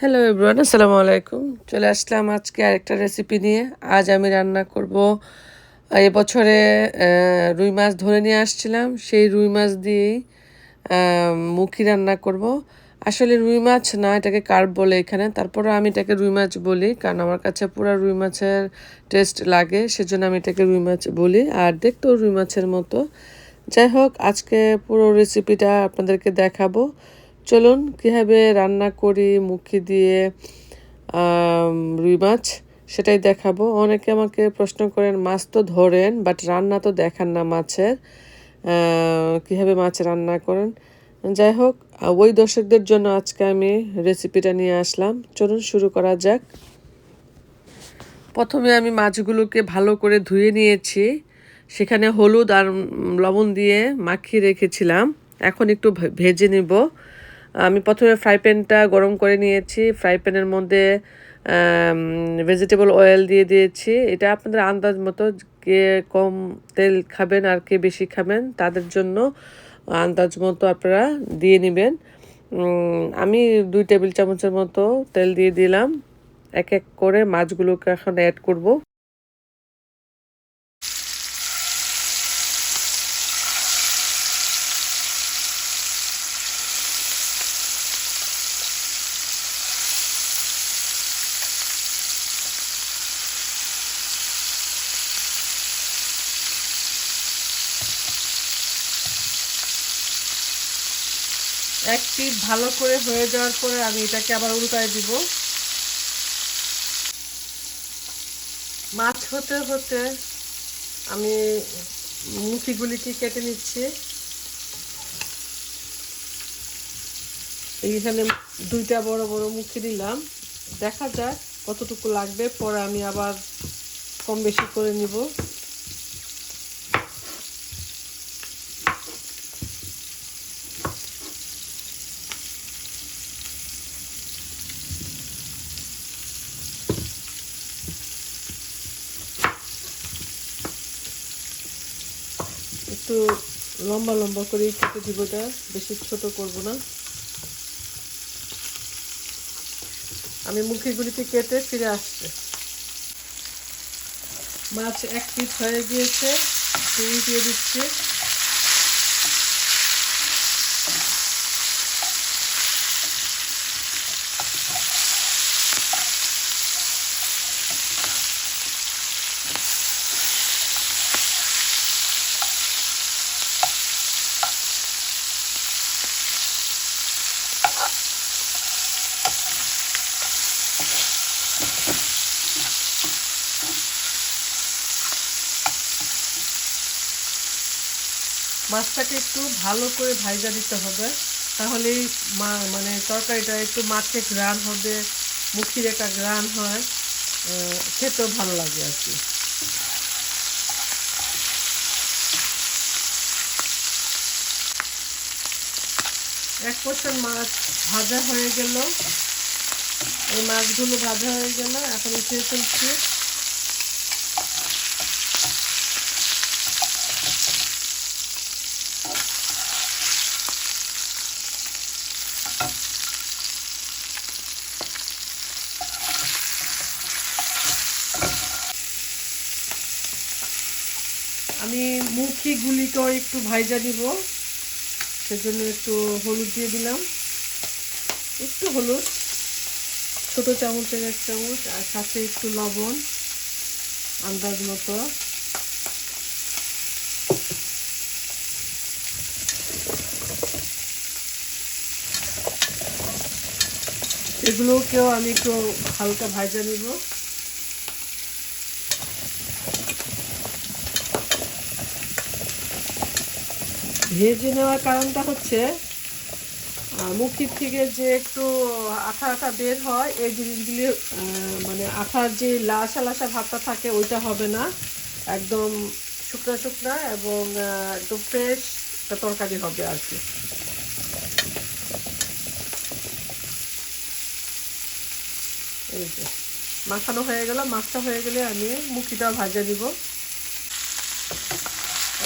Hello everyone আসসালামু আলাইকুম চলে আসলাম আজকে আরেকটা রেসিপি নিয়ে। আজ আমি রান্না করব এবছরে রুই মাছ ধরে নিয়ে আসছিলাম। সেই রুই মাছ দিয়েই মুখি রান্না করব। আসলে রুই মাছ না, এটাকে কার্প বলে এখানে। তারপরে আমি এটাকে রুই মাছ বলি, কারণ আমার কাছে পুরো রুই মাছের টেস্ট লাগে, সেজন্য আমি এটাকে রুই মাছ বলি। আর দেখতেও রুই মাছের মতো। যাই হোক, আজকে পুরো রেসিপিটা আপনাদেরকে দেখাবো। চলুন কীভাবে রান্না করি, মুখি দিয়ে রুই মাছ, সেটাই দেখাবো। অনেকে আমাকে প্রশ্ন করেন, মাছ তো ধরেন বাট রান্না তো দেখান না মাছের। কীভাবে মাছ রান্না করেন? যাই হোক ওই দর্শকদের জন্য আজকে আমি রেসিপিটা নিয়ে আসলাম। চলুন শুরু করা যাক। প্রথমে আমি মাছগুলোকে ভালো করে ধুয়ে নিয়েছি। সেখানে হলুদ আর লবণ দিয়ে মাখিয়ে রেখেছিলাম। এখন একটু ভেজে নিব। আমি প্রথমে ফ্রাই প্যানটা গরম করে নিয়েছি। ফ্রাই প্যানের মধ্যে ভেজিটেবল অয়েল দিয়ে দিয়েছি। এটা আপনাদের আন্দাজ মতো কে কম তেল খাবেন আর কে বেশি খাবেন, তাদের জন্য আন্দাজ মতো আপনারা দিয়ে নেবেন। আমি দুই টেবিল চামচের মতো তেল দিয়ে দিলাম। এক এক করে মাছগুলোকে এখন অ্যাড করব। এক পিঠ ভালো করে হয়ে যাওয়ার পরে আমি এটাকে আবার উল্টায় দিব। মাছ হতে হতে আমি মুখিগুলিকে কেটে নিচ্ছি। এইখানে দুইটা বড় বড় মুখি দিলাম। দেখা যাক কতটুকু লাগবে, পরে আমি আবার কম বেশি করে নিব। একটু লম্বা লম্বা করে কেটে দিব এটা। বেশি ছোট করব না। আমি মুখিগুলিকে কেটে ফিরে আসছে। মাছ এক পিস হয়ে গিয়েছে। দিয়ে দিচ্ছি। মাছটাকে একটু ভালো করে ভাইজা দিতে হবে। তাহলেই মা মানে তরকারিটা একটু মাছে গ্রান হবে, মুখির একটা গ্রান হয় খেতেও ভালো লাগে আর কি। এক পোর্শন মাছ ভাজা হয়ে গেল। এই মাছগুলো ভাজা হয়ে গেল, এখন উঠিয়ে ফেলছি। আমি মুখিগুলিকেও একটু ভাইজা দিব সেজন্য একটু হলুদ দিয়ে দিলাম। একটু হলুদ, ছোট চামচের এক চামচ আর সাথে একটু লবণ, আন্দাজ মতো। এগুলোকেও আমি একটু হালকা ভাজা নিব। ভেজে নেওয়ার কারণটা হচ্ছে মুখির থেকে যে একটু আঠা আঠা বের হয়, এই জিনিসগুলি মানে আঠার যে লাসা লাসা ভাবটা থাকে, ওইটা হবে না। একদম শুকনা শুকনা এবং একদম ফ্রেশ তরকারি হবে আর কি। এই যে, মাখানো হয়ে গেল মাছটা হয়ে গেলে আমি মুখিটা ভাজা দিব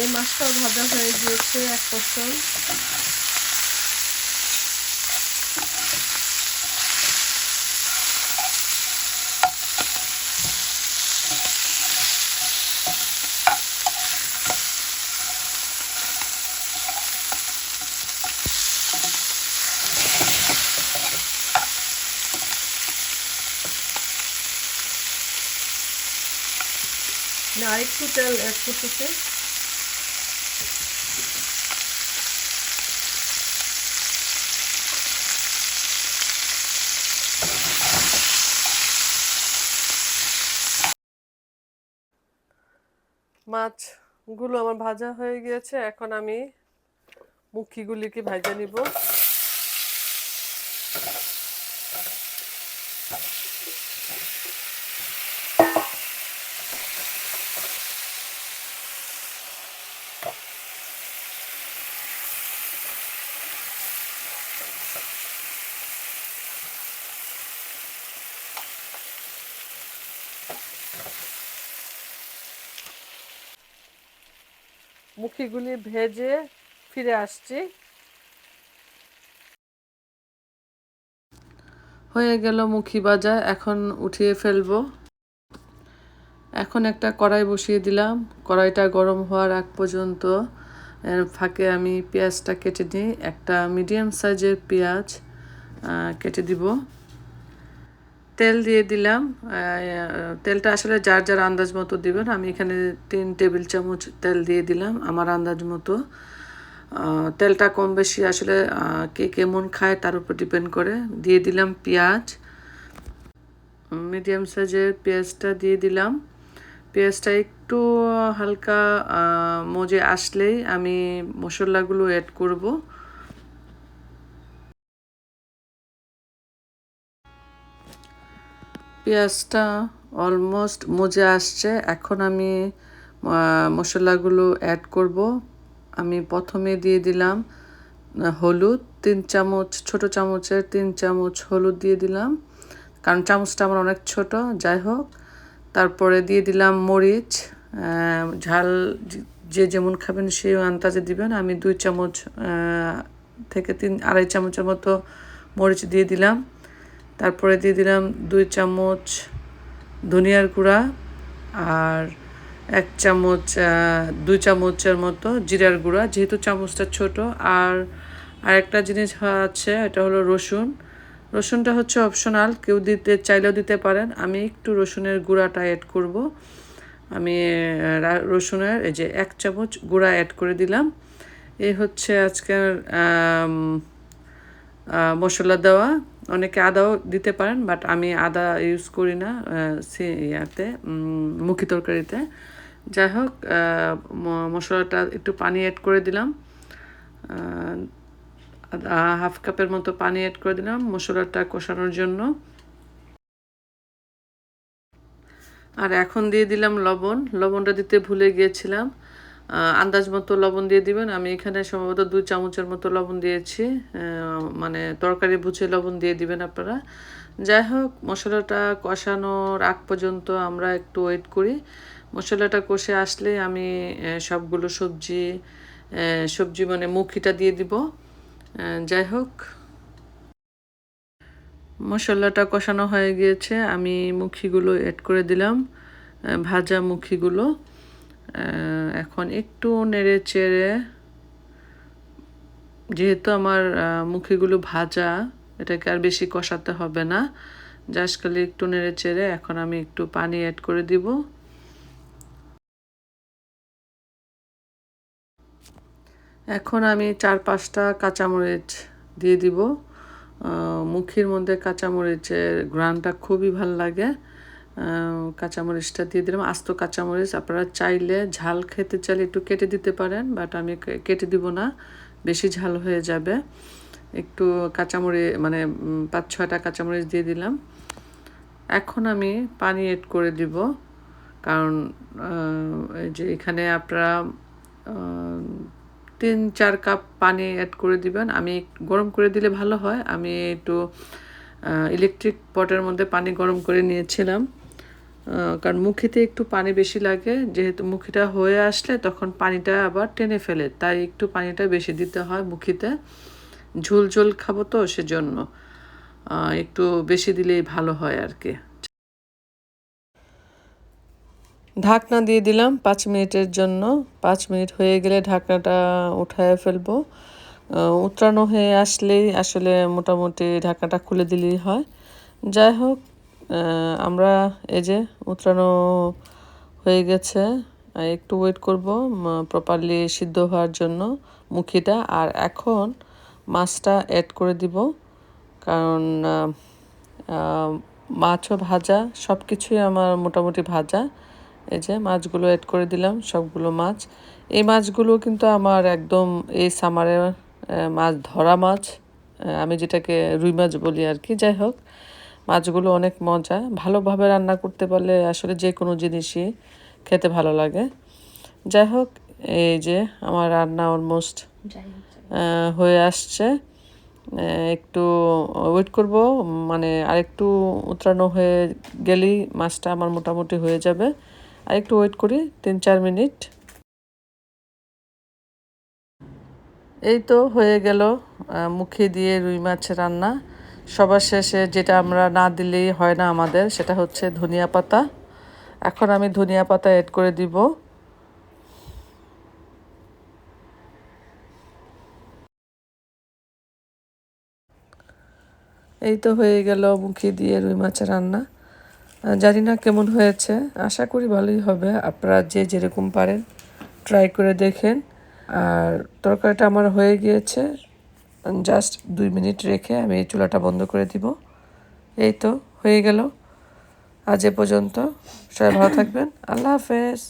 এই মাছটাও ভাজা হয়ে গিয়েছে এক পশন। আরেকটু তেল অ্যাড করতেছে। মাছগুলো আমার ভাজা হয়ে গিয়েছে। এখন আমি মুখিগুলিকে ভাজা নিব। মুখিগুলি ভেজে ফিরে আসছি। হয়ে গেল মুখি ভাজা, এখন উঠিয়ে ফেলব। এখন একটা কড়াই বসিয়ে দিলাম। কড়াইটা গরম হওয়ার আগ পর্যন্ত ফাঁকে আমি পেঁয়াজটা কেটে নিই। একটা মিডিয়াম সাইজের পেঁয়াজ কেটে দিব। তেল দিয়ে দিলাম। তেলটা আসলে যার যার আন্দাজ মতো দিবেন। আমি এখানে তিন টেবিল চামচ তেল দিয়ে দিলাম আমার আন্দাজ মতো। তেলটা কম বেশি আসলে কে কেমন খায় তার উপর ডিপেন্ড করে। দিয়ে দিলাম পেঁয়াজ। মিডিয়াম সাইজের পেঁয়াজটা দিয়ে দিলাম। পেঁয়াজটা একটু হালকা মজে আসলেই আমি মশলাগুলো অ্যাড করব। পেঁয়াজটা অলমোস্ট মজে আসছে। এখন আমি মশলাগুলো অ্যাড করব। আমি প্রথমে দিয়ে দিলাম হলুদ, তিন চামচ, ছোট চামচের তিন চামচ হলুদ দিয়ে দিলাম। কারণ চামচটা আমার অনেক ছোট, যাই হোক। তারপরে দিয়ে দিলাম মরিচ ঝাল যে- যেমন খাবেন সেই আন্দাজে দিবেন। আমি দুই চামচ থেকে তিন, আড়াই চামচের মতো মরিচ দিয়ে দিলাম। তারপরে দিয়ে দিলাম দুই চামচ ধনিয়ার গুঁড়া আর এক চামচ দুই চামচের মতো জিরার গুঁড়া, যেহেতু চামচটা ছোট। আর আরেকটা জিনিস আছে, এটা হলো রসুন। রসুনটা হচ্ছে অপশনাল, কেউ দিতে, চাইলেও দিতে পারেন। আমি একটু রসুনের গুঁড়াটা অ্যাড করব। আমি রসুনের এই যে এক চামচ গুঁড়া অ্যাড করে দিলাম। এই হচ্ছে আজকের মশলা দেওয়া। অনেকে আদাও দিতে পারেন বাট আমি আদা ইউজ করি না সে- ইয়াতে মুখি তরকারিতে। যাই হোক মশলাটা একটু পানি অ্যাড করে দিলাম। হাফ কাপের মতো পানি অ্যাড করে দিলাম মশলাটা কষানোর জন্য। আর এখন দিয়ে দিলাম লবণ। লবণটা দিতে ভুলে গিয়েছিলাম। আন্দাজ মতো লবণ দিয়ে দিবেন। আমি এখানে সম্ভবত দুই চামচের মতো লবণ দিয়েছি। মানে তরকারি বুঝে লবণ দিয়ে দিবেন আপনারা। যাই হোক, মশলাটা কষানোর আগ পর্যন্ত আমরা একটু ওয়েট করি। মশলাটা কষে আসলে আমি সবগুলো সবজি সবজি মানে মুখিটা দিয়ে দিব। যাই হোক। মশলাটা কষানো হয়ে গিয়েছে। আমি মুখিগুলো অ্যাড করে দিলাম। ভাজা মুখিগুলো। এখন একটু নেড়ে চেড়ে, যেহেতু আমার মুখিগুলো ভাজা, এটাকে আর বেশি কষাতে হবে না। জাস্ট খালি একটু নেড়ে চেড়ে এখন আমি একটু পানি অ্যাড করে দিব। এখন আমি চার পাঁচটা কাঁচামরিচ দিয়ে দিব। মুখির মধ্যে কাঁচামরিচের ঘ্রাণটা খুবই ভালো লাগে। কাঁচামরিচটা দিয়ে দিলাম। আস্ত কাঁচামরিচ, আপনারা চাইলে ঝাল খেতে চাইলে একটু কেটে দিতে পারেন বাট আমি কেটে দিব না, বেশি ঝাল হয়ে যাবে। একটু কাঁচামরিচ মানে পাঁচ ছয়টা কাঁচামরিচ দিয়ে দিলাম। এখন আমি পানি এড করে দিব, কারণ এই যে এখানে আপনারা তিন, চার কাপ পানি অ্যাড করে দিবেন। আমি গরম করে দিলে ভালো হয়। আমি একটু ইলেকট্রিক পটের মধ্যে পানি গরম করে নিয়েছিলাম। কারণ মুখিতে একটু পানি বেশি লাগে যেহেতু মুখিটা হয়ে আসলে তখন পানিটা আবার টেনে ফেলে তাই একটু পানিটা বেশি দিতে হয় মুখিতে। ঝোল ঝোল খাব তো সেজন্য একটু বেশি দিলেই ভালো হয় আর কি। ঢাকনা দিয়ে দিলাম পাঁচ মিনিটের জন্য। পাঁচ মিনিট হয়ে গেলে ঢাকনাটা উঠায় ফেলব। আহ, উতরানো হয়ে আসলেই আসলে মোটামুটি ঢাকনাটা খুলে দিলেই হয়। যাই হোক আমরা এই যে উতরানো হয়ে গেছে। একটু ওয়েট করব প্রপারলি সিদ্ধ হওয়ার জন্য মুখিটা। আর এখন মাছটা অ্যাড করে দিব, কারণ মাছও ভাজা সব কিছুই আমার মোটামুটি ভাজা। এই যে মাছগুলো অ্যাড করে দিলাম, সবগুলো মাছ। এই মাছগুলো কিন্তু আমার একদম এই সামারে মাছ ধরা মাছ। আমি যেটাকে রুই মাছ বলি আর কি, যাই হোক। মাছগুলো অনেক মজা। ভালোভাবে রান্না করতে পারলে আসলে যে কোনো জিনিসই খেতে ভালো লাগে। যাই হোক এই যে আমার রান্না অলমোস্ট হয়ে আসছে। একটু ওয়েট করব মানে আরেকটু উতরানো হয়ে গেলেই মাছটা আমার মোটামুটি হয়ে যাবে। আর একটু ওয়েট করি তিন চার মিনিট। এই তো হয়ে গেল মুখে দিয়ে রুই মাছ রান্না। সবার শেষে যেটা আমরা না দিলেই হয় না আমাদের, সেটা হচ্ছে ধনিয়া পাতা। এখন আমি ধনিয়া পাতা অ্যাড করে দিব। এই তো হয়ে গেল মুখে দিয়ে রুই মাছের রান্না। জানি না কেমন হয়েছে, আশা করি ভালোই হবে। আপনারা যে যেরকম পারেন ট্রাই করে দেখেন। আর তরকারিটা আমার হয়ে গিয়েছে। জাস্ট দুই মিনিট রেখে আমি এই চুলাটা বন্ধ করে দিব। এই তো, হয়ে গেল। আজ এ পর্যন্ত সবাই ভালো থাকবেন। আল্লাহ হাফেজ।